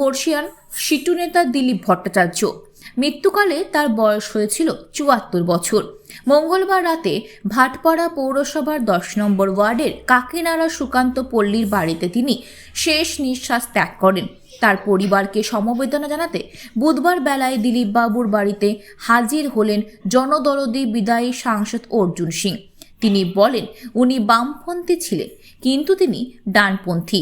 বর্ষিয়ান সিটু নেতা দিলীপ ভট্টাচার্য। মৃত্যুকালে তার বয়স হয়েছিল চুয়াত্তর বছর। মঙ্গলবার রাতে ভাটপাড়া পৌরসভার দশ নম্বর ওয়ার্ডের কাকিনাড়া সুকান্ত পল্লীর বাড়িতে তিনি শেষ নিঃশ্বাস ত্যাগ করেন। তার পরিবারকে সমবেদনা জানাতে বুধবার বেলায় দিলীপ বাবুর বাড়িতে হাজির হলেন জনদরদি বিদায়ী সাংসদ অর্জুন সিং। তিনি বলেন, উনি বামপন্থী ছিলেন, কিন্তু তিনি ডানপন্থী।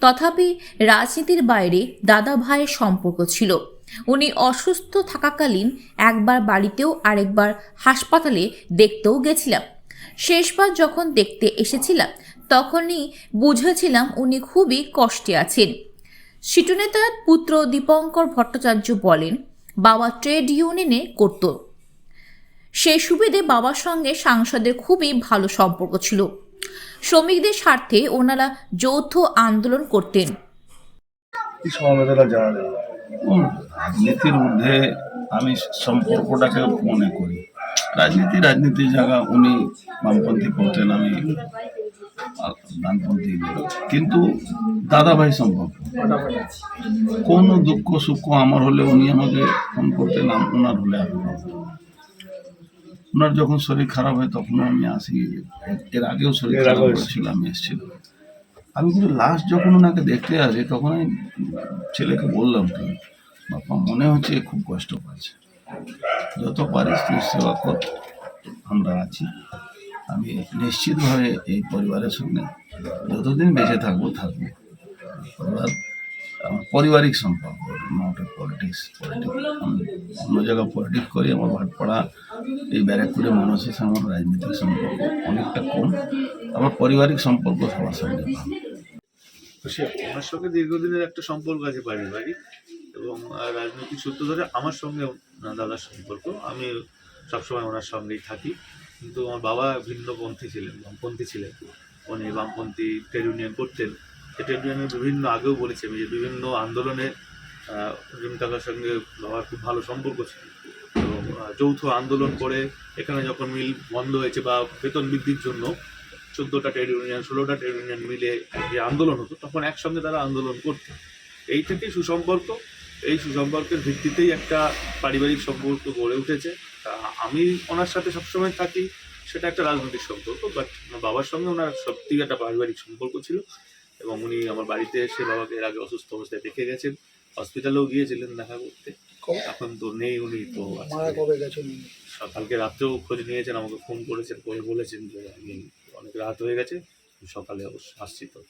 তথাপি রাজনীতির বাইরে দাদা ভাইয়ের সম্পর্ক ছিল। উনি অসুস্থ থাকাকালীন একবার বাড়িতেও আরেকবার হাসপাতালে দেখতেও গেছিলাম। শেষবার যখন দেখতে এসেছিলাম, তখনই বুঝেছিলাম উনি খুবই কষ্টে আছেন। সিটু নেতার পুত্র দীপঙ্কর ভট্টাচার্য বলেন, বাবা ট্রেড ইউনিয়নে করত। সেই সুবিধে বাবার সঙ্গে সাংসদের খুবই ভালো সম্পর্ক ছিল। শ্রমিকদের স্বার্থে ওনারা যৌথ আন্দোলন করতেন। রাজনীতির ঊর্ধ্বে আমি সম্পর্কটাকে মনে করি। রাজনীতি রাজনীতির জায়গা উনি বামপন্থী করতেন আমি ডানপন্থী কিন্তু দাদাভাই সম্পর্ক। কোনো দুঃখ সুখ আমার হলে উনি আমাকে ফোন করতেন আম- ওনার হলে আমি। ওনার যখন শরীর খারাপ হয় তখন আমি আসি। এর- আগেও শরীর খারাপ হয়েছিল আমি এসেছিলাম। আমি কিন্তু লাস্ট যখন ওনাকে দেখতে আসি তখন আমি ছেলেকে বললাম কি বাবা মনে হচ্ছে খুব কষ্ট পাচ্ছে। যত পারিস তুই সেবা কর আমরা আছি। আমি নিশ্চিতভাবে এই পরিবারের সঙ্গে যতদিন বেঁচে থাকব থাকব। পরিবার পারিবারিক সম্পর্ক নট এ পলিটিক্স পলিটিক্স অন্য জায়গায় পলিটিক্স করি, আমার ভাটপাড়া এই ব্যারাকপুরে মানুষের সঙ্গে আমার রাজনৈতিক সম্পর্ক অনেকটা কম। আমার পারিবারিক সম্পর্ক সবার সঙ্গে সে ওনার সঙ্গে দীর্ঘদিনের একটা সম্পর্ক আছে পারিবারিক এবং রাজনৈতিক সূত্র ধরে আমার সঙ্গে দাদার সম্পর্ক। আমি সবসময় ওনার সঙ্গেই থাকি। কিন্তু আমার বাবা ভিন্নপন্থী ছিলেন, বামপন্থী ছিলেন। উনি বামপন্থী ট্রেড ইউনিয়ন করতেন। ট্রেড ইউনিয়নের বিভিন্ন আগেও বলেছি আমি যে বিভিন্ন আন্দোলনে অর্জুন কাকার সঙ্গে বাবার খুব ভালো সম্পর্ক ছিল। এবং যৌথ আন্দোলন করে এখানে যখন মিল বন্ধ হয়েছে বা বেতন বৃদ্ধির জন্য চোদ্দোটা ট্রেড ইউনিয়ন, ষোলোটা ট্রেড ইউনিয়ন মিলে যে আন্দোলন হতো, তখন একসঙ্গে তারা আন্দোলন করতো। এই থেকেই সুসম্পর্ক, এই সুসম্পর্কের ভিত্তিতেই একটা পারিবারিক সম্পর্ক গড়ে উঠেছে। আমি ওনার সাথে সবসময় থাকি, সেটা একটা রাজনৈতিক সম্পর্ক, বাট বাবার সঙ্গে ওনার সত্যি একটা পারিবারিক সম্পর্ক ছিল। এবং উনি আমার বাড়িতে এসে বাবাকে এর আগে অসুস্থ অবস্থায় দেখে গেছেন। হসপিটালেও গিয়েছিলেন দেখা করতে। এখন তো নেই উনি তো সকালকে রাত্রেও খোঁজ নিয়েছেন আমাকে ফোন করেছেন করে বলেছেন যে আমি অনেক রাত হয়ে গেছে সকালে অবশ্য আসছি তো।